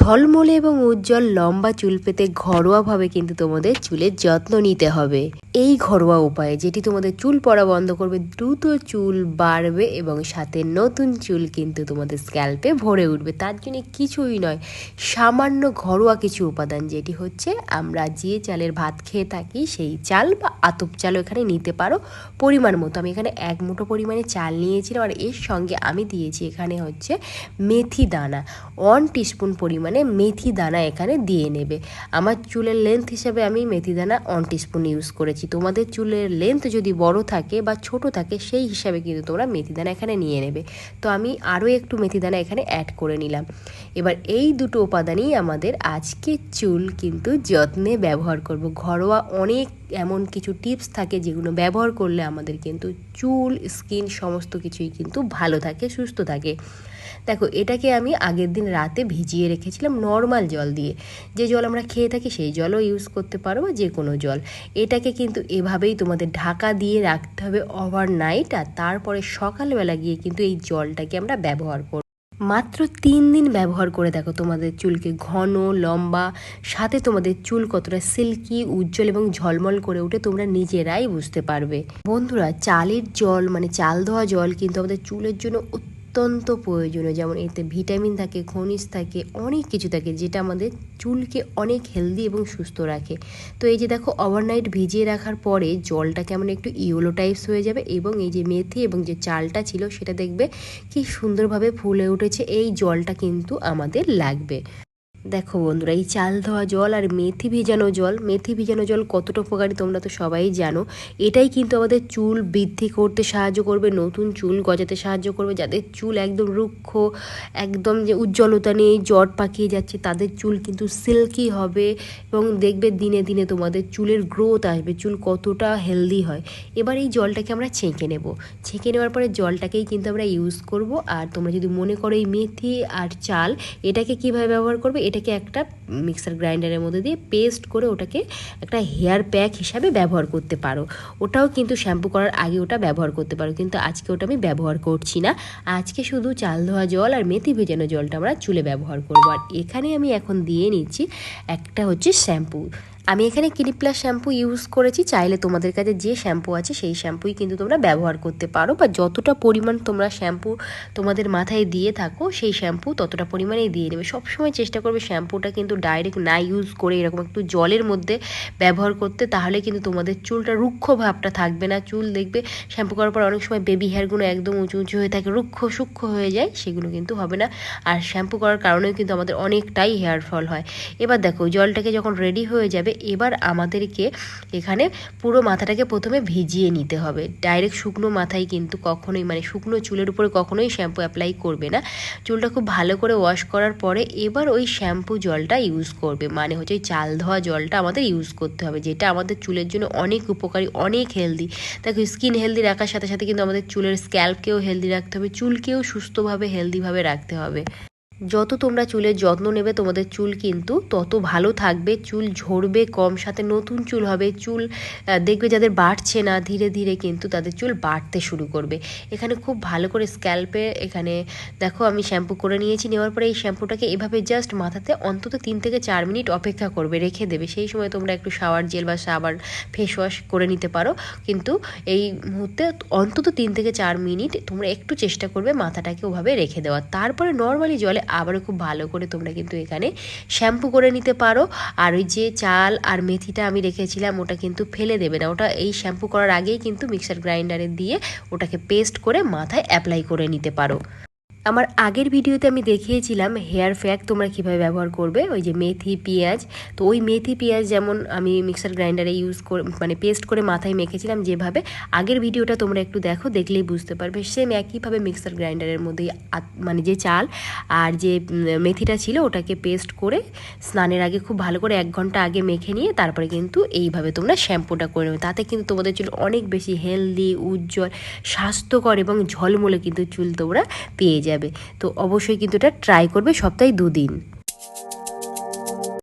ঝলমলে এবং উজ্জ্বল লম্বা চুল পেতে ঘরোয়াভাবে কিন্তু তোমাদের চুলের যত্ন নিতে হবে। এই ঘরোয়া উপায়ে যেটি তোমাদের চুল পড়া বন্ধ করবে, দ্রুত চুল বাড়বে এবং সাথে নতুন চুল কিন্তু তোমাদের স্ক্যাল্পে ভরে উঠবে। তার জন্য কিছুই নয়, সামান্য ঘরোয়া কিছু উপাদান যেটি হচ্ছে আমরা যে চালের ভাত খেয়ে থাকি সেই চাল বা আতপ চালও এখানে নিতে পারো। পরিমাণ মতো, আমি এখানে এক মুঠো পরিমাণে চাল নিয়েছিলাম আর এর সঙ্গে আমি দিয়েছি এখানে হচ্ছে মেথি দানা। ওয়ান টিস্পুন পরিমাণে মেথি দানা এখানে দিয়ে নেবে। আমার চুলের লেন্থ হিসাবে আমি মেথি দানা ওয়ান টিস্পুন ইউজ করেছি। তোমাদের চুলের লেন্থ যদি বড় থাকে বা ছোট থাকে, সেই হিসাবে কিন্তু তোমরা মেথিদানা এখানে নিয়ে নেবে। তো আমি আরও একটু মেথিদানা এখানে অ্যাড করে নিলাম। এবার এই দুটো উপাদানই আমাদের আজকে চুল কিন্তু যত্নে ব্যবহার করব। ঘরোয়া অনেক এমন কিছু টিপস থাকে যেগুলো ব্যবহার করলে আমাদের কিন্তু চুল, স্কিন সমস্ত কিছুই কিন্তু ভালো থাকে, সুস্থ থাকে। দেখো, এটাকে আমি আগের দিন রাতে ভিজিয়ে রেখেছিলাম নর্মাল জল দিয়ে। যে জল আমরা খেয়ে থাকি সেই জলও ইউজ করতে পারো বা যে কোনো জল। এটাকে কিন্তু এভাবেই তোমাদের ঢাকা দিয়ে রাখতে হবে ওভারনাইট আর তারপরে সকালবেলা গিয়ে কিন্তু এই জলটাকে আমরা ব্যবহার করব মাত্র তিন দিন ব্যবহার করে দেখো তোমাদের চুলকে ঘন, লম্বা, সাথে তোমাদের চুল কতটা সিল্কি, উজ্জ্বল এবং ঝলমল করে উঠে তোমরা নিজেরাই বুঝতে পারবে। বন্ধুরা, চালের জল মানে চাল ধোয়া জল কিন্তু আমাদের চুলের জন্য অত্যন্ত প্রয়োজনীয়। যেমন এতে ভিটামিন থাকে, খনিজ থাকে, অনেক কিছু থাকে যেটা আমাদের চুলকে অনেক হেলদি এবং সুস্থ রাখে। তো এই যে দেখো ওভারনাইট ভিজিয়ে রাখার পরে জলটা কেমন একটু ইয়েলো টাইপস হয়ে যাবে এবং এই যে মেথি এবং যে চালটা ছিল সেটা দেখবে কি সুন্দরভাবে ফুলে উঠেছে। এই জলটা কিন্তু আমাদের লাগবে। দেখো বন্ধুরা, এই চাল ধোয়া জল আর মেথি ভিজানো জল, মেথি ভিজানো জল কতটা উপকারী তোমরা তো সবাই জানো। এটাই কিন্তু আমাদের চুল বৃদ্ধি করতে সাহায্য করবে, নতুন চুল গজাতে সাহায্য করবে, যাদের চুল একদম রুক্ষ, একদম যে উজ্জ্বলতা নেই, জট পাকিয়ে যাচ্ছে, তাদের চুল কিন্তু সিল্কি হবে এবং দেখবে দিনে দিনে তোমাদের চুলের গ্রোথ আসবে, চুল কতটা হেলদি হয়। এবার এই জলটাকে আমরা ছেঁকে নেব। ছেঁকে নেওয়ার পরে জলটাকেই কিন্তু আমরা ইউজ করব। আর তোমরা যদি মনে করো এই মেথি আর চাল, এটাকে কীভাবে ব্যবহার করবে এটাকে একটা মিক্সার গ্রাইন্ডারের মধ্যে দিয়ে পেস্ট করে ওটাকে একটা হেয়ার প্যাক হিসাবে ব্যবহার করতে পারো। ওটাও কিন্তু শ্যাম্পু করার আগে ওটা ব্যবহার করতে পারো, কিন্তু আজকে ওটা আমি ব্যবহার করছি না। আজকে শুধু চাল ধোয়া জল আর মেথি ভেজানো জলটা আমরা চুলে ব্যবহার করব। আর এখানে আমি এখন দিয়ে নিচ্ছি একটা হচ্ছে শ্যাম্পু আমি এখানে ক্লিপ প্লাস শ্যাম্পু ইউজ করেছি। চাইলে তোমাদের কাছে যে শ্যাম্পু আছে, সেই শ্যাম্পুই কিন্তু তোমরা ব্যবহার করতে পারো। বা যতটা পরিমাণ তোমরা শ্যাম্পু তোমাদের মাথায় দিয়ে থাকো, সেই শ্যাম্পু ততটা পরিমাণেই দিয়ে নেবে। সবসময় চেষ্টা করবে শ্যাম্পুটা কিন্তু ডাইরেক্ট না ইউজ করে এরকম একটু জলের মধ্যে ব্যবহার করতে, তাহলে কিন্তু তোমাদের চুলটা রুক্ষ ভাবটা থাকবে না। চুল দেখবে শ্যাম্পু করার পর অনেক সময় বেবি হেয়ারগুলো একদম উঁচু উঁচু হয়ে থাকে, রুক্ষ সূক্ষ্ম হয়ে যায়, সেগুলো কিন্তু হবে না। আর শ্যাম্পু করার কারণেও কিন্তু আমাদের অনেকটাই হেয়ার ফল হয়। এবার দেখো, জলটাকে যখন রেডি হয়ে যাবে এবার আমাদেরকে এখানে পুরো মাথাটাকে প্রথমে ভিজিয়ে নিতে হবে। ডাইরেক্ট শুকনো মাথায় কিন্তু কখনোই মানে শুকনো চুলের উপরে কখনোই শ্যাম্পু অ্যাপ্লাই করবে না। চুলটা খুব ভালো করে ওয়াশ করার পরে এবার ওই শ্যাম্পু জলটা ইউজ করবে। মানে হচ্ছে ওই চাল ধোয়া জলটা আমাদের ইউজ করতে হবে, যেটা আমাদের চুলের জন্য অনেক উপকারী, অনেক হেলদি দেখো স্কিন হেলদি রাখার সাথে সাথে কিন্তু আমাদের চুলের স্ক্যাল্পকেও হেলদি রাখতে হবে, চুলকেও সুস্থভাবে হেলদিভাবে রাখতে হবে। যত তোমরা চুলের যত্ন নেবে, তোমাদের চুল কিন্তু তত ভালো থাকবে। চুল ঝরবে কম, সাথে নতুন চুল হবে। চুল দেখবে যাদের বাড়ছে না, ধীরে ধীরে কিন্তু তাদের চুল বাড়তে শুরু করবে। এখানে খুব ভালো করে স্ক্যাল্পে এখানে, দেখো আমি শ্যাম্পু করে নিয়েছি। নেওয়ার পরে এই শ্যাম্পুটাকে এভাবে জাস্ট মাথাতে অন্তত তিন থেকে চার মিনিট অপেক্ষা করবে, রেখে দেবে। সেই সময় তোমরা একটু শাওয়ার জেল বা সাবান ফেস ওয়াশ করে নিতে পারো। কিন্তু এই মুহূর্তে অন্তত তিন থেকে চার মিনিট তোমরা একটু চেষ্টা করবে মাথাটাকে ওভাবে রেখে দেওয়া তারপরে নর্মালি জলে আবারও খুব ভালো করে তোমরা কিন্তু এখানে শ্যাম্পু করে নিতে পারো। আর ওই যে চাল আর মেথিটা আমি রেখেছিলাম, ওটা কিন্তু ফেলে দেবে না। ওটা এই শ্যাম্পু করার আগেই কিন্তু মিক্সার গ্রাইন্ডারে দিয়ে ওটাকে পেস্ট করে মাথায় অ্যাপ্লাই করে নিতে পারো। আমার আগের ভিডিওতে আমি দেখিয়েছিলাম হেয়ার ফ্যাক তোমরা কীভাবে ব্যবহার করবে, ওই যে মেথি পেঁয়াজ। তো ওই মেথি পেঁয়াজ যেমন আমি মিক্সার গ্রাইন্ডারে ইউজ করে মানে পেস্ট করে মাথায় মেখেছিলাম যেভাবে, আগের ভিডিওটা তোমরা একটু দেখো, দেখলেই বুঝতে পারবে। সেম একইভাবে মিক্সার গ্রাইন্ডারের মধ্যে মানে যে চাল আর যে মেথিটা ছিল ওটাকে পেস্ট করে স্নানের আগে খুব ভালো করে এক ঘণ্টা আগে মেখে নিয়ে তারপরে কিন্তু এইভাবে তোমরা শ্যাম্পুটা করে নেবে। তাতে কিন্তু তোমাদের চুল অনেক বেশি হেলদি উজ্জ্বল, স্বাস্থ্যকর এবং ঝলমলে কিন্তু চুল তোমরা পেয়ে যাবে। যাবে। তো অবশ্যই কিন্তু এটা ট্রাই করবে সপ্তাহে দুদিন।